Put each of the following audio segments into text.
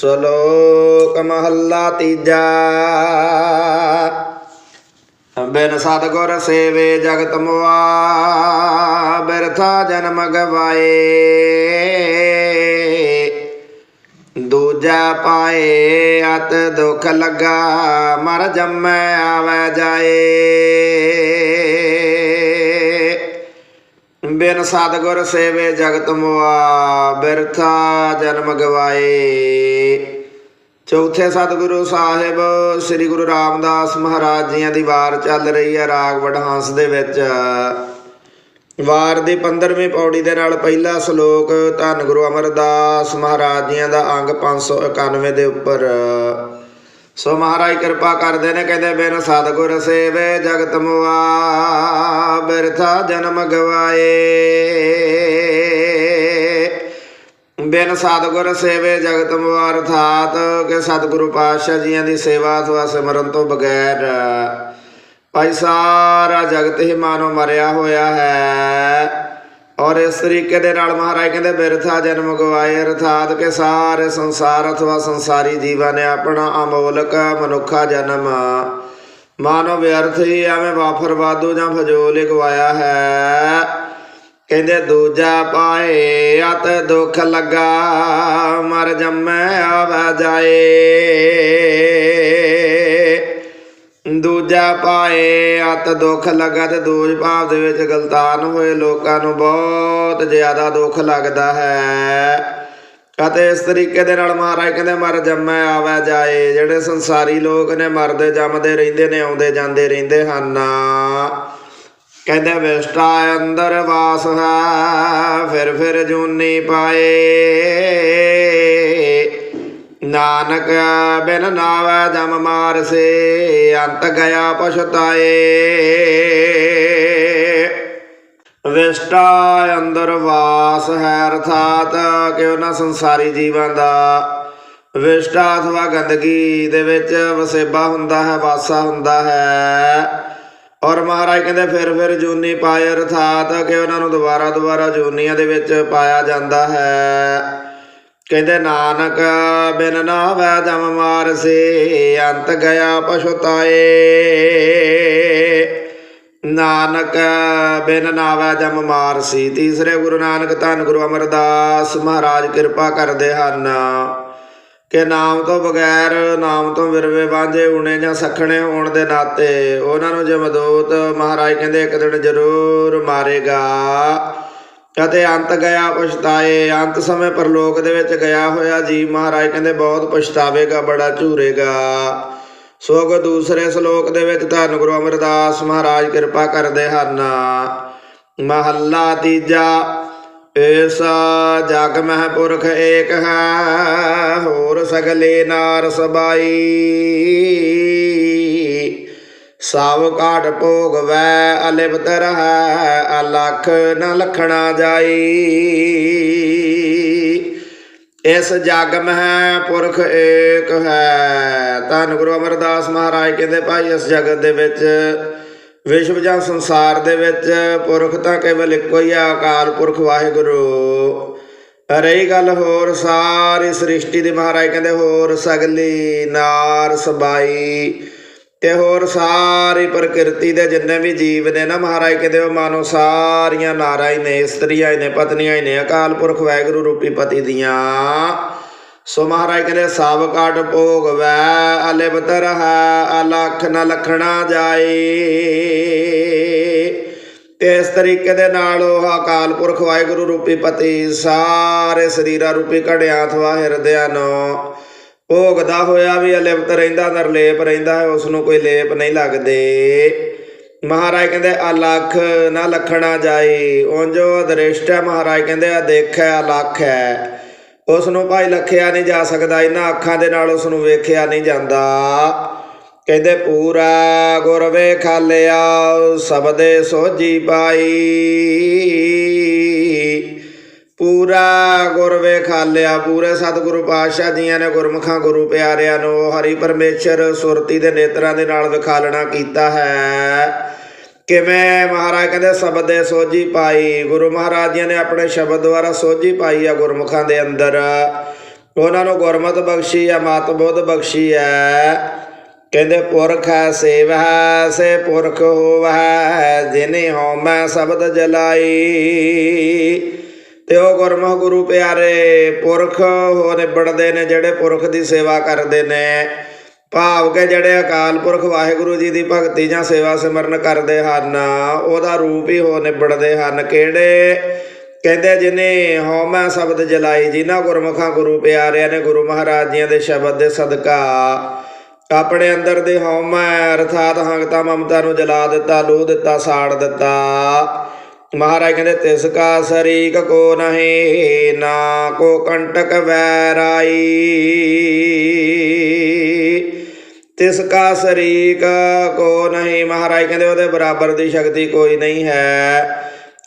ਸ਼ਲੋਕ ਮਹੱਲਾ ਤੀਜਾ। ਬਿਨ ਸਤਗੁਰ ਸੇਵੇ ਜਗਤ ਮੁਆ, ਬਿਰਥਾ ਜਨਮ ਗਵਾਏ। ਦੂਜਾ ਪਾਏ ਅਤ ਦੁਖ ਲੱਗਾ, ਮਰ ਜੰਮੈ ਆਵੈ ਜਾਏ। ਬਿਨ ਸਤਗੁਰ ਸੇਵੇ ਜਗਤ ਮੁਆ, ਬਿਰਥਾ ਜਨਮ ਗਵਾਏ। ਚੌਥੇ ਸਤਿਗੁਰੂ ਸਾਹਿਬ, ਸ੍ਰੀ ਗੁਰੂ ਰਾਮਦਾਸ ਮਹਾਰਾਜ ਜੀਆਂ ਦੀ ਵਾਰ ਚੱਲ ਰਹੀ ਹੈ ਰਾਗ ਵਡਹੰਸ ਦੇ ਵਿੱਚ। ਵਾਰ ਦੀ 15ਵੀਂ ਪੌੜੀ ਦੇ ਨਾਲ ਪਹਿਲਾ ਸ਼ਲੋਕ, ਧੰਨ ਗੁਰੂ ਅਮਰਦਾਸ ਮਹਾਰਾਜ ਜੀਆਂ ਦਾ ਅੰਗ 591 ਦੇ ਉੱਪਰ। ਸੋ ਮਹਾਰਾਜ ਕਿਰਪਾ ਕਰਦੇ ਨੇ, ਕਹਿੰਦੇ ਬਿਨ ਸਤਿਗੁਰ ਸੇਵੇ ਜਗਤ ਮੁਆ ਬਿਰਥਾ ਜਨਮ ਗਵਾਏ। ਬਿਨ ਸਤਿਗੁਰ ਸੇਵੇ ਜਗਤ ਮੁਆਰ ਅਰਥਾਤ ਕਿ ਸਤਿਗੁਰੂ ਪਾਤਸ਼ਾਹ ਜੀਆਂ ਦੀ ਸੇਵਾ ਅਥਵਾ ਸਿਮਰਨ ਤੋਂ ਬਗੈਰ ਭਾਈ ਸਾਰਾ ਜਗਤ ਹੀ ਮਾਨੋ ਮਰਿਆ ਹੋਇਆ ਹੈ। ਔਰ ਇਸ ਤਰੀਕੇ ਦੇ ਨਾਲ ਮਹਾਰਾਜ ਕਹਿੰਦੇ, ਬਿਰਥਾ ਜਨਮ ਗਵਾਏ, ਅਰਥਾਤ ਕਿ ਸਾਰੇ ਸੰਸਾਰ ਅਥਵਾ ਸੰਸਾਰੀ ਜੀਵਾਂ ਨੇ ਆਪਣਾ ਅਮੋਲਕ ਮਨੁੱਖਾ ਜਨਮ। ਮਾਨੋ ਵਿਅਰਥ ਹੀ ਐਵੇਂ ਵਾਫਰ ਵਾਧੂ ਜਾਂ ਫਜੋਲ ਹੀ ਗਵਾਇਆ ਹੈ। ਕਹਿੰਦੇ, ਦੂਜਾ ਪਾਏ, ਅਤ ਦੁੱਖ ਲੱਗਾ, ਮਰ ਜੰਮੈ ਆਵੈ ਜਾਏ। ਦੂਜਾ ਪਾਏ, ਅਤ ਦੁੱਖ ਲੱਗਾ ਤੇ ਦੂਜ ਭਾਵ ਦੇ ਵਿੱਚ ਗਲਤਾਨ ਹੋਏ, ਲੋਕਾਂ ਨੂੰ ਬਹੁਤ ਜ਼ਿਆਦਾ ਦੁੱਖ ਲੱਗਦਾ ਹੈ। ਅਤੇ ਇਸ ਤਰੀਕੇ ਦੇ ਨਾਲ ਮਹਾਰਾਜ ਕਹਿੰਦੇ, ਮਰ ਜੰਮੈ, ਆਵੈ ਜਾਏ। ਜਿਹੜੇ ਸੰਸਾਰੀ ਲੋਕ ਨੇ, ਮਰਦੇ, ਜੰਮਦੇ ਰਹਿੰਦੇ ਨੇ, ਆਉਂਦੇ, ਜਾਂਦੇ ਰਹਿੰਦੇ ਹਨ। ਕਹਿੰਦੇ, ਵਿਸ਼ਟਾ ਅੰਦਰ ਵਾਸ ਹੈ, ਫਿਰ ਫਿਰ ਜੂਨੀ ਪਾਏ। ਨਾਨਕ ਬਿਨ ਨਾਵੈ ਜਮ ਮਾਰ ਅੰਤ ਗਿਆ ਪਛਤਾਏ। ਵਿਸ਼ਟਾ ਅੰਦਰ ਵਾਸ ਹੈ ਅਰਥਾਤ ਕਿ ਉਹਨਾਂ ਸੰਸਾਰੀ ਜੀਵਾਂ ਦਾ। ਵਿਸ਼ਟਾ ਅਥਵਾ ਗੰਦਗੀ ਦੇ ਵਿੱਚ ਵਸੇਬਾ ਹੁੰਦਾ ਹੈ, ਵਾਸਾ ਹੁੰਦਾ ਹੈ। ਔਰ ਮਹਾਰਾਜ ਕਹਿੰਦੇ, ਫਿਰ ਫਿਰ ਜੂਨੀ ਪਾਏ ਅਰਥਾਤ ਕਿ ਉਹਨਾਂ ਨੂੰ ਦੁਬਾਰਾ ਦੁਬਾਰਾ ਜੂਨੀਆਂ ਦੇ ਵਿੱਚ ਪਾਇਆ ਜਾਂਦਾ ਹੈ। ਕਹਿੰਦੇ ਨਾਨਕ ਬਿਨ ਨਾਵੈ ਜਮ ਮਾਰ ਸੇ ਅੰਤ ਗਿਆ ਪਛਤਾਏ ਨਾਨਕ ਬਿਨ ਨਾਵੈ ਜਮ ਮਾਰ ਸੀ ਤੀਸਰੇ ਗੁਰੂ ਨਾਨਕ ਧੰਨ ਗੁਰੂ ਅਮਰਦਾਸ ਮਹਾਰਾਜ ਕਿਰਪਾ ਕਰਦੇ ਹਨ। ਕਿ ਨਾਮ ਤੋਂ ਬਗੈਰ ਨਾਮ ਤੋਂ ਵਿਰਵੇ ਵਾਂਝੇ ਉਣੇ ਜਾਂ ਸਖਣੇ ਹੋਣ ਦੇ ਨਾਤੇ ਉਹਨਾਂ ਨੂੰ ਜਮਦੂਤ ਮਹਾਰਾਜ ਕਹਿੰਦੇ ਇੱਕ ਦਿਨ ਜ਼ਰੂਰ ਮਾਰੇਗਾ। ਅਤੇ ਅੰਤ ਗਿਆ ਪਛਤਾਏ, ਅੰਤ ਸਮੇਂ ਪਰਲੋਕ ਦੇ ਵਿੱਚ ਗਿਆ ਹੋਇਆ ਜੀ ਮਹਾਰਾਜ ਕਹਿੰਦੇ ਬਹੁਤ ਪਛਤਾਵੇਗਾ, ਬੜਾ ਝੂਰੇਗਾ। ਸੋਗ ਦੂਸਰੇ ਸ਼ਲੋਕ ਦੇ ਵਿੱਚ ਧੰਨ ਗੁਰੂ ਅਮਰਦਾਸ ਮਹਾਰਾਜ ਕਿਰਪਾ ਕਰਦੇ ਹਨ। ਮਹੱਲਾ ਤੀਜਾ ਇਸ ਜਗ ਮਹਿ ਪੁਰਖ ਏਕ ਹੈ, ਹੋਰ ਸਗਲੇ ਨਾਰ ਸਬਾਈ। ਸਭ ਕਾਟ ਭੋਗ ਵੈ ਅਲਿਪਤ ਰਹੈ, ਅਲਖ ਨ ਲਖਣਾ ਜਾਈ। ਇਸ ਜਗ ਮਹਿ ਪੁਰਖ ਏਕ ਹੈ। ਧੰਨ ਗੁਰੂ ਅਮਰਦਾਸ ਮਹਾਰਾਜ ਕਹਿੰਦੇ ਭਾਈ, ਇਸ ਜਗਤ ਦੇ ਵਿੱਚ, ਵਿਸ਼ਵ ਜਾਂ ਸੰਸਾਰ ਦੇ ਵਿੱਚ ਪੁਰਖ ਤਾਂ ਕੇਵਲ ਇੱਕੋ ਹੀ ਆ, ਅਕਾਲ ਪੁਰਖ ਵਾਹਿਗੁਰੂ। ਰਹੀ ਗੱਲ ਹੋਰ, ਸਾਰੀ ਸ੍ਰਿਸ਼ਟੀ ਦੇ ਮਹਾਰਾਜ ਕਹਿੰਦੇ ਹੋਰ ਸਗਲੀ ਨਾਰ ਸਬਾਈ। ਤੇ ਹੋਰ ਸਾਰੀ ਪ੍ਰਕਿਰਤੀ ਦੇ ਜਿੰਨੇ ਵੀ ਜੀਵ ਨੇ ਨਾ ਮਹਾਰਾਜ ਕਹਿੰਦੇ ਉਹ ਮਾਨੋ ਸਾਰੀਆਂ ਨਾਰਾਂ ਹੀ ਨੇ, ਇਸਤਰੀਆਂ ਹੀ ਨੇ, ਪਤਨੀਆਂ ਹੀ ਨੇ, ਅਕਾਲ ਪੁਰਖ ਵਾਹਿਗੁਰੂ ਰੂਪੀ ਪਤੀ ਦੀਆਂ। ਸੋ ਮਹਾਰਾਜ ਕਹਿੰਦੇ, ਸਭ ਕਾਟ ਭੋਗ ਵੈ ਅਲਿਪਤ ਰਹਾ ਅਲਖ ਨ ਲਖਣਾ ਜਾਏ। ਤੇ ਇਸ ਤਰੀਕੇ ਦੇ ਨਾਲ ਉਹ ਅਕਾਲ ਪੁਰਖ ਵਾਹਿਗੁਰੂ ਰੂਪੀ ਪਤੀ, ਸਾਰੇ ਸਰੀਰਾਂ ਰੂਪੀ ਘੜਿਆਂ, ਅਥਵਾ ਹਿਰਦਿਆਂ ਨੂੰ ਭੋਗਦਾ ਹੋਇਆ ਵੀ ਅਲਿਪਤ ਰਹਿੰਦਾ, ਨਿਰਲੇਪ ਰਹਿੰਦਾ ਹੈ ਉਸ ਨੂੰ ਕੋਈ ਲੇਪ ਨਹੀਂ ਲੱਗਦੇ। ਮਹਾਰਾਜ ਕਹਿੰਦੇ, ਅਲਖ ਨਾ ਲਖਣਾ ਜਾਈ ਉਂਜੋ ਅਦ੍ਰਿਸ਼ਟ ਹੈ, ਮਹਾਰਾਜ ਕਹਿੰਦੇ ਆ ਦੇਖਿਆ ਅਲਖ ਹੈ। ਉਸ ਨੂੰ ਭਾਈ ਲਖਿਆ ਨਹੀਂ ਜਾ ਸਕਦਾ, ਇਹਨਾਂ ਅੱਖਾਂ ਦੇ ਨਾਲ ਉਸ ਨੂੰ ਵੇਖਿਆ ਨਹੀਂ ਜਾਂਦਾ। ਕਹਿੰਦੇ, ਪੂਰਾ ਗੁਰ ਵੇਖਾਲਿਆ ਸਬਦੇ ਸੋਜੀ ਪਾਈ। ਪੂਰਾ ਗੁਰ ਵੇਖਾਲਿਆ ਪੂਰੇ ਸਤਿਗੁਰੂ ਪਾਤਸ਼ਾਹ ਜੀਆਂ ਨੇ ਗੁਰਮੁਖਾਂ, ਗੁਰੂ ਪਿਆਰਿਆਂ ਨੂੰ ਹਰੀ ਪਰਮੇਸ਼ਰ ਸੁਰਤੀ ਦੇ ਨੇਤਰਾਂ ਦੇ ਨਾਲ ਵਿਖਾਲਣਾ ਕੀਤਾ ਹੈ। ਕਿਵੇਂ? ਮਹਾਰਾਜ ਕਹਿੰਦੇ, ਸ਼ਬਦ ਦੇ ਸੋਝੀ ਪਾਈ। ਗੁਰੂ ਮਹਾਰਾਜ ਜੀ ਨੇ ਆਪਣੇ ਸ਼ਬਦ ਦੁਆਰਾ ਸੋਝੀ ਪਾਈ ਆ ਗੁਰਮੁਖਾਂ ਦੇ ਅੰਦਰ। ਉਹਨਾਂ ਨੂੰ ਗੁਰਮਤਿ ਬਖਸ਼ੀ ਹੈ ਮਾਤ ਬੋਧ ਬਖਸ਼ੀ ਹੈ ਕਹਿੰਦੇ, ਪੁਰਖ ਹੈ, ਸੇਵ ਹੈ, ਸੇ ਪੁਰਖ ਹੋਵੈ, ਜਿਨੇ ਹਉਮੈ ਸ਼ਬਦ ਜਲਾਈ। ਤੇ ਉਹ ਗੁਰਮੁਖ ਗੁਰੂ ਪਿਆਰੇ ਪੁਰਖ ਹੋ ਨਿਬੜਦੇ ਨੇ, ਜਿਹੜੇ ਪੁਰਖ ਦੀ ਸੇਵਾ ਕਰਦੇ ਨੇ। ਭਾਵ ਕੇ ਜਿਹੜੇ ਅਕਾਲ ਪੁਰਖ ਵਾਹਿਗੁਰੂ ਜੀ ਦੀ ਭਗਤੀ ਜਾਂ ਸੇਵਾ ਸਿਮਰਨ ਕਰਦੇ ਹਨ, ਉਹਦਾ ਰੂਪ ਹੀ ਹੋ ਨਿਬੜਦੇ ਹਨ। ਕਿਹੜੇ? ਕਹਿੰਦੇ ਜਿਨੇ ਹਉਮੈ ਸ਼ਬਦ ਜਲਾਈ, ਜਿਨ੍ਹਾਂ ਗੁਰਮੁਖਾਂ ਗੁਰੂ ਪਿਆਰਿਆਂ ਨੇ ਗੁਰੂ ਮਹਾਰਾਜ ਜੀਆਂ ਦੇ ਸ਼ਬਦ ਦੇ ਸਦਕਾ ਆਪਣੇ ਅੰਦਰ ਦੇ ਹਉਮੈ ਅਰਥਾਤ ਹੰਗਤਾ ਮਮਤਾ ਨੂੰ ਜਲਾ ਦਿੱਤਾ ਲੂ ਦਿੱਤਾ, ਸਾੜ ਦਿੱਤਾ। ਮਹਾਰਾਜ ਕਹਿੰਦੇ, ਤਿਸ ਕਾ ਸਰੀਕ ਕੋ ਨਹੀਂ, ਨਾ ਕੋ ਕੰਟਕ ਵੈਰਾਈ। ਤਿਸ ਕਾ ਸਰੀਕ ਕੋ ਨਹੀਂ, ਮਹਾਰਾਜ ਕਹਿੰਦੇ, ਉਹਦੇ ਬਰਾਬਰ ਦੀ ਸ਼ਕਤੀ ਕੋਈ ਨਹੀਂ ਹੈ।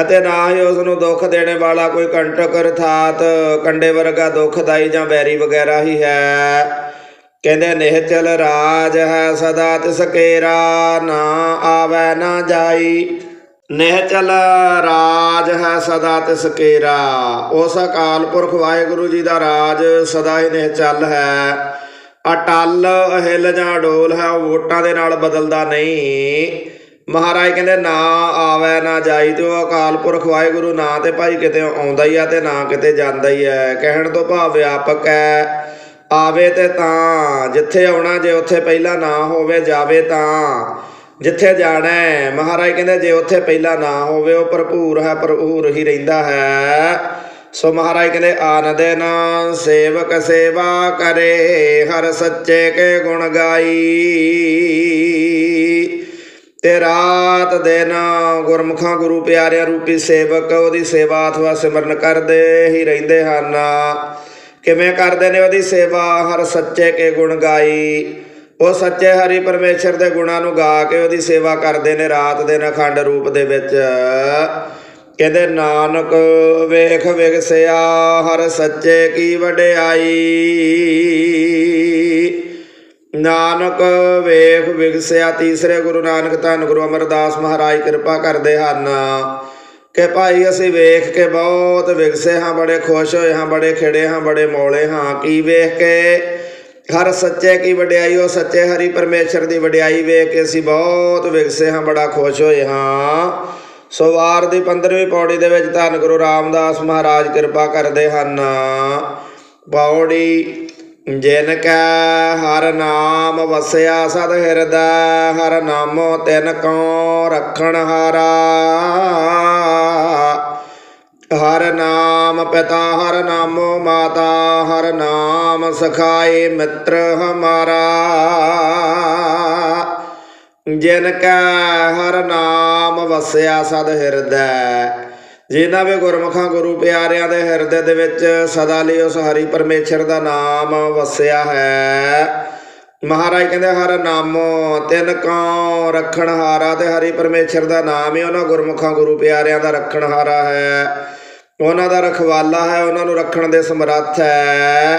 ਅਤੇ ਨਾ ਹੀ ਉਸ ਨੂੰ ਦੁੱਖ ਦੇਣੇ ਵਾਲਾ ਕੋਈ ਕੰਟਕ, ਅਰਥਾਤ ਕੰਡੇ ਵਰਗਾ ਦੁੱਖਦਾਈ ਜਾਂ ਵੈਰੀ ਵਗੈਰਾ ਹੀ ਹੈ। ਕਹਿੰਦੇ, ਨਿਹਚਲ ਰਾਜ ਹੈ ਸਦਾ, ਤਿਸ ਕੇਰਾ ਨਾ ਆਵੈ ਨਾ ਜਾਈ। ਨਿਹਚਲ ਰਾਜ ਹੈ ਸਦਾ ਤਿਸ ਕੇਰਾ। ਉਸ ਅਕਾਲ ਪੁਰਖ ਵਾਹਿਗੁਰੂ ਜੀ ਦਾ ਰਾਜ ਸਦਾ ਹੀ ਨਿਹਚਲ ਹੈ। ਅਟਲ ਅਹਿਲ ਜਾਂ ਡੋਲ ਹੈ, ਉਹ ਵੋਟਾਂ ਦੇ ਨਾਲ ਬਦਲਦਾ ਨਹੀਂ। ਮਹਾਰਾਜ ਕਹਿੰਦੇ, ਨਾ ਆਵੈ, ਨਾ ਜਾਈ, ਤੇ ਉਹ ਅਕਾਲ ਪੁਰਖ ਵਾਹਿਗੁਰੂ ਨਾ ਤੇ ਭਾਈ ਕਿਤੇ ਆਉਂਦਾ ਹੀ ਆ ਤੇ ਨਾ ਕਿਤੇ ਜਾਂਦਾ ਹੀ ਹੈ। ਕਹਿਣ ਤੋਂ ਭਾਵ ਵਿਆਪਕ ਹੈ, ਆਵੇ ਤੇ ਤਾਂ, ਜਿੱਥੇ ਆਉਣਾ ਜੇ ਉੱਥੇ ਪਹਿਲਾਂ ਨਾ ਹੋਵੇ, ਜਾਵੇ ਤਾਂ। ਜਿੱਥੇ ਜਾਣਾ ਹੈ। ਮਹਾਰਾਜ ਕਹਿੰਦੇ, ਜੇ ਉੱਥੇ ਪਹਿਲਾਂ ਨਾ ਹੋਵੇ, ਉਹ ਭਰਪੂਰ ਹੈ, ਭਰਪੂਰ ਹੀ ਰਹਿੰਦਾ ਹੈ। ਸੋ ਮਹਾਰਾਜ ਕਹਿੰਦੇ ਆਨ ਦਿਨ ਸੇਵਕ ਸੇਵਾ ਕਰੇ, ਹਰ ਸੱਚੇ ਕੇ ਗੁਣ ਗਾਈ। ਤੇ ਰਾਤ ਦਿਨ ਗੁਰਮੁਖਾਂ ਗੁਰੂ ਪਿਆਰਿਆਂ ਰੂਪੀ ਸੇਵਕ, ਉਹਦੀ ਸੇਵਾ ਅਥਵਾ ਸਿਮਰਨ ਕਰਦੇ ਹੀ ਰਹਿੰਦੇ ਹਨ। ਕਿਵੇਂ ਕਰਦੇ ਨੇ ਉਹਦੀ ਸੇਵਾ? ਹਰ ਸੱਚੇ ਕੇ ਗੁਣ ਗਾਈ। ਉਹ ਸੱਚੇ ਹਰੀ ਪਰਮੇਸ਼ਰ ਦੇ ਗੁਣਾਂ ਨੂੰ ਗਾ ਕੇ ਉਹਦੀ ਸੇਵਾ ਕਰਦੇ ਨੇ ਰਾਤ ਦਿਨ ਅਖੰਡ ਰੂਪ ਦੇ ਵਿੱਚ। ਕਹਿੰਦੇ, ਨਾਨਕ ਵੇਖ ਵਿਗਸਿਆ, ਹਰ ਸੱਚੇ ਕੀ ਵਡਿਆਈ। ਨਾਨਕ ਵੇਖ ਵਿਗਸਿਆ, ਤੀਸਰੇ ਗੁਰੂ ਨਾਨਕ ਧੰਨ ਗੁਰੂ ਅਮਰਦਾਸ ਮਹਾਰਾਜ ਕਿਰਪਾ ਕਰਦੇ ਹਨ। ਕਿ ਭਾਈ, ਅਸੀਂ ਵੇਖ ਕੇ ਬਹੁਤ ਵਿਗਸੇ ਹਾਂ, ਬੜੇ ਖੁਸ਼ ਹੋਏ ਹਾਂ, ਬੜੇ ਖਿੜੇ ਹਾਂ, ਬੜੇ ਮੌਲੇ ਹਾਂ। ਕੀ ਵੇਖ ਕੇ? ਹਰ ਸੱਚੇ ਕੀ ਵਡਿਆਈ, ਉਹ ਸੱਚੇ ਹਰੀ ਪਰਮੇਸ਼ਰ ਦੀ ਵਡਿਆਈ ਵੇਖ ਕੇ ਅਸੀਂ ਬਹੁਤ ਵਿਗਸੇ ਹਾਂ, ਬੜਾ ਖੁਸ਼ ਹੋਏ ਹਾਂ। ਸੋਵਾਰ ਦੀ 15ਵੀਂ ਪੌੜੀ ਦੇ ਵਿੱਚ ਧੰਨ ਗੁਰੂ ਰਾਮਦਾਸ ਮਹਾਰਾਜ ਕਿਰਪਾ ਕਰਦੇ ਹਨ। ਪੌੜੀ, ਜਿਨ ਕੈ ਹਰ ਨਾਮ ਵਸਿਆ ਸਦ ਹਿਰਦੈ, ਹਰ ਨਾਮੋ ਤਿਨ ਕੋ ਰਖਣ ਹਾਰਾ। ਹਰ ਨਾਮ ਪਿਤਾ, ਹਰ ਨਾਮੋ ਮਾਤਾ, ਹਰ ਨਾਮ ਸਖਾਏ ਮਿੱਤਰ ਹਮਾਰਾ। ਜਿਨ ਕੈ ਹਰ ਨਾਮ ਵਸਿਆ ਸਦ ਹਿਰਦੈ, ਜਿਨ੍ਹਾਂ ਵੀ ਗੁਰਮੁਖਾਂ ਗੁਰੂ ਪਿਆਰਿਆਂ ਦੇ ਹਿਰਦੇ ਦੇ ਵਿੱਚ ਸਦਾ ਲਈ ਉਸ ਹਰੀ ਪਰਮੇਸ਼ਰ ਦਾ ਨਾਮ ਵਸਿਆ ਹੈ। ਮਹਾਰਾਜ ਕਹਿੰਦੇ ਹਰ ਨਾਮੋ ਤਿਨ ਕਉ ਰੱਖਣ ਹਾਰਾ ਤੇ ਹਰੀ ਪਰਮੇਸ਼ਰ ਦਾ ਨਾਮ ਹੀ ਉਹਨਾਂ ਗੁਰਮੁਖਾਂ ਗੁਰੂ ਪਿਆਰਿਆਂ ਦਾ ਰੱਖਣ ਹਾਰਾ ਹੈ। ਉਹਨਾਂ ਦਾ ਰਖਵਾਲਾ ਹੈ, ਉਹਨਾਂ ਨੂੰ ਰੱਖਣ ਦੇ ਸਮਰੱਥ ਹੈ।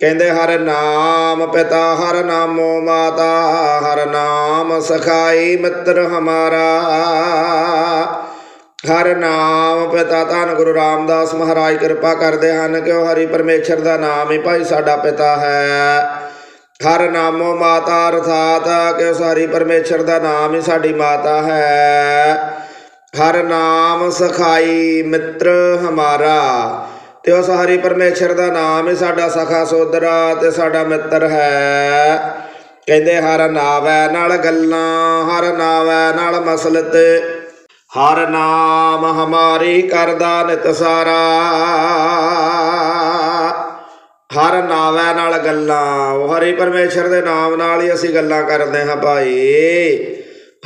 ਕਹਿੰਦੇ ਹਰ ਨਾਮ ਪਿਤਾ, ਹਰ ਨਾਮੋ ਮਾਤਾ, ਹਰ ਨਾਮ ਸਖਾਈ ਮਿੱਤਰ ਹਮਾਰਾ। ਹਰ ਨਾਮ ਪਿਤਾ ਧੰਨ ਗੁਰੂ ਰਾਮਦਾਸ ਮਹਾਰਾਜ, ਕਿਰਪਾ ਕਰਦੇ ਹਨ ਕਿ ਉਹ ਹਰੀ ਪਰਮੇਸ਼ਰ ਦਾ ਨਾਮ ਹੀ ਭਾਈ ਸਾਡਾ ਪਿਤਾ ਹੈ। ਹਰ ਨਾਮੋ ਮਾਤਾ ਅਰਥਾਤ ਕਿ ਉਸ ਹਰੀ ਪਰਮੇਸ਼ਰ ਦਾ ਨਾਮ ਹੀ ਸਾਡੀ ਮਾਤਾ ਹੈ। ਹਰ ਨਾਮ ਸਖਾਈ ਮਿੱਤਰ ਹਮਾਰਾ, ਤੇ ਉਸ ਹਰੀ ਪਰਮੇਸ਼ਰ ਦਾ ਨਾਮ ਹੀ ਸਾਡਾ ਸਖਾ ਸੋਦਰਾ ਤੇ ਸਾਡਾ ਮਿੱਤਰ ਹੈ। ਕਹਿੰਦੇ, ਹਰ ਨਾਵੈ ਨਾਲ ਗੱਲਾਂ, ਹਰ ਨਾਵੈ ਨਾਲ ਮਸਲਤ, ਹਰ ਨਾਮ ਹਮਾਰੀ ਕਰਦਾ ਨਿਤ ਸਾਰਾ। ਹਰ ਨਾਵੈ ਨਾਲ ਗੱਲਾਂ ਉਹ ਹਰੀ ਪਰਮੇਸ਼ਰ ਦੇ ਨਾਮ ਨਾਲ ਹੀ ਅਸੀਂ ਗੱਲਾਂ ਕਰਦੇ ਹਾਂ ਭਾਈ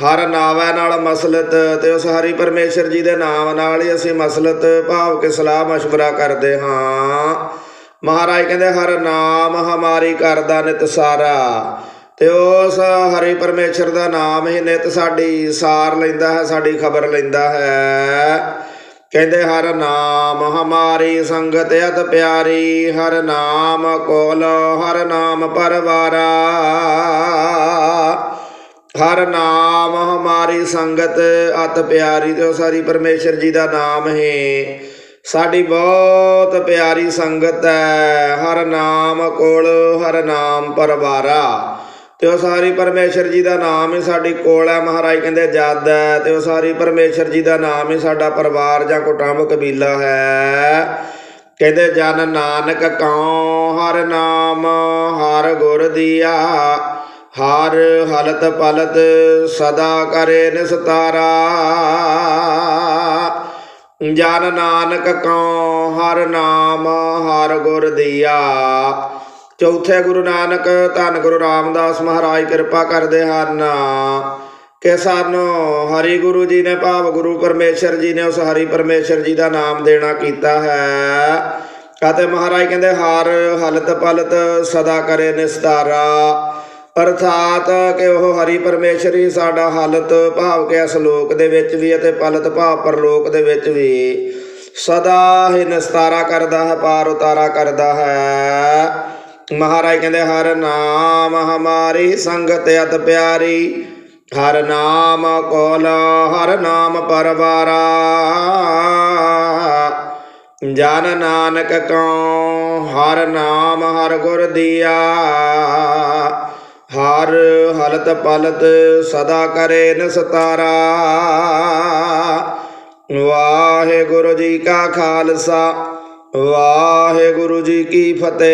ਹਰ ਨਾਵੈ ਨਾਲ ਮਸਲਤ ਤੇ ਉਸ ਹਰੀ ਪਰਮੇਸ਼ਰ ਜੀ ਦੇ ਨਾਮ ਨਾਲ ਹੀ ਅਸੀਂ ਮਸਲਤ ਭਾਵ ਕੇ ਸਲਾਹ مشورہ ਕਰਦੇ ਹਾਂ ਮਹਾਰਾਜ ਕਹਿੰਦੇ ਹਰ ਨਾਮ ਹਮਾਰੀ ਕਰਦਾ ਨਿਤ ਸਾਰਾ ਤੇ ਉਸ ਹਰੀ ਪਰਮੇਸ਼ਰ ਦਾ ਨਾਮ ਹੀ ਨਿਤ ਸਾਡੀ ਸਾਰ ਲੈਂਦਾ ਹੈ ਸਾਡੀ ਖਬਰ ਲੈਂਦਾ ਹੈ ਕਹਿੰਦੇ, ਹਰ ਨਾਮ ਹਮਾਰੀ ਸੰਗਤ ਅਤ ਪਿਆਰੀ, ਹਰ ਨਾਮ ਕੋਲ, ਹਰ ਨਾਮ ਪਰਵਾਰਾ। ਹਰ ਨਾਮ ਹਮਾਰੀ ਸੰਗਤ ਅਤ ਪਿਆਰੀ, ਤੇ ਉਹ ਸਾਰੀ ਪਰਮੇਸ਼ਰ ਜੀ ਦਾ ਨਾਮ ਹੈ। ਸਾਡੀ ਬਹੁਤ ਪਿਆਰੀ ਸੰਗਤ ਹੈ, ਹਰ ਨਾਮ ਕੋਲ, ਹਰ ਨਾਮ ਪਰਵਾਰਾ। ਤੇ ਉਹ ਸਾਰੀ ਪਰਮੇਸ਼ਰ ਜੀ ਦਾ ਨਾਮ ਹੀ ਸਾਡੀ ਕੋਲ ਹੈ। ਮਹਾਰਾਜ ਕਹਿੰਦੇ, ਜਦ ਹੈ, ਤੇ ਉਹ ਸਾਰੀ ਪਰਮੇਸ਼ਰ ਜੀ ਦਾ ਨਾਮ ਹੀ ਸਾਡਾ ਪਰਿਵਾਰ ਜਾਂ ਕੁਟੁੰਬ ਕਬੀਲਾ ਹੈ। ਕਹਿੰਦੇ, ਜਨ ਨਾਨਕ ਕਉ ਹਰ ਨਾਮ, ਹਰ ਗੁਰ ਦੀਆ, ਹਰ ਹਲਤ ਪਲਤ ਸਦਾ ਕਰੇ ਨਿਸਤਾਰਾ। ਜਨ ਨਾਨਕ ਕਉ ਹਰ ਨਾਮ, ਹਰ ਗੁਰ ਦੀਆ ਚੌਥੇ ਗੁਰੂ ਨਾਨਕ, ਧੰਨ ਗੁਰੂ ਰਾਮਦਾਸ ਮਹਾਰਾਜ ਕਿਰਪਾ ਕਰਦੇ ਹਨ। ਕਿ ਸਾਨੂੰ ਹਰੀ ਗੁਰੂ ਜੀ ਨੇ, ਭਾਵ ਗੁਰੂ ਪਰਮੇਸ਼ਰ ਜੀ ਨੇ ਉਸ ਹਰੀ ਪਰਮੇਸ਼ਰ ਜੀ ਦਾ ਨਾਮ ਦੇਣਾ ਕੀਤਾ ਹੈ। ਅਤੇ ਮਹਾਰਾਜ ਕਹਿੰਦੇ, ਹਾਰ ਹਲਤ ਪਲਤ ਸਦਾ ਕਰੇ ਨਿਸਤਾਰਾ। ਅਰਥਾਤ ਕਿ ਉਹ ਹਰੀ ਪਰਮੇਸ਼ਰ ਹੀ ਸਾਡਾ ਹਾਲਤ, ਭਾਵ ਕਿ ਇਸ ਲੋਕ ਦੇ ਵਿੱਚ ਵੀ ਅਤੇ ਪਲਤ ਭਾਵ ਪਰਲੋਕ ਦੇ ਵਿੱਚ ਵੀ ਸਦਾ ਹੀ ਨਿਸਤਾਰਾ ਕਰਦਾ ਹੈ, ਪਾਰ ਉਤਾਰਾ ਕਰਦਾ ਹੈ। ਮਹਾਰਾਜ ਕਹਿੰਦੇ, ਹਰ ਨਾਮ ਹਮਾਰੀ ਸੰਗਤ ਅਤ ਪਿਆਰੀ। ਹਰ ਨਾਮ ਕੋਲ, ਹਰ ਨਾਮ ਪਰਵਾਰਾ। ਜਨ ਨਾਨਕ ਕਉ, ਹਰ ਨਾਮ ਹਰ ਗੁਰ ਦੀਆ। ਹਰ ਹਲਤ ਪਲਤ ਸਦਾ ਕਰੇ ਨਿਸਤਾਰਾ। ਵਾਹਿਗੁਰੂ ਜੀ ਕਾ ਖਾਲਸਾ। ਵਾਹਿਗੁਰੂ ਜੀ ਕੀ ਫਤਿਹ।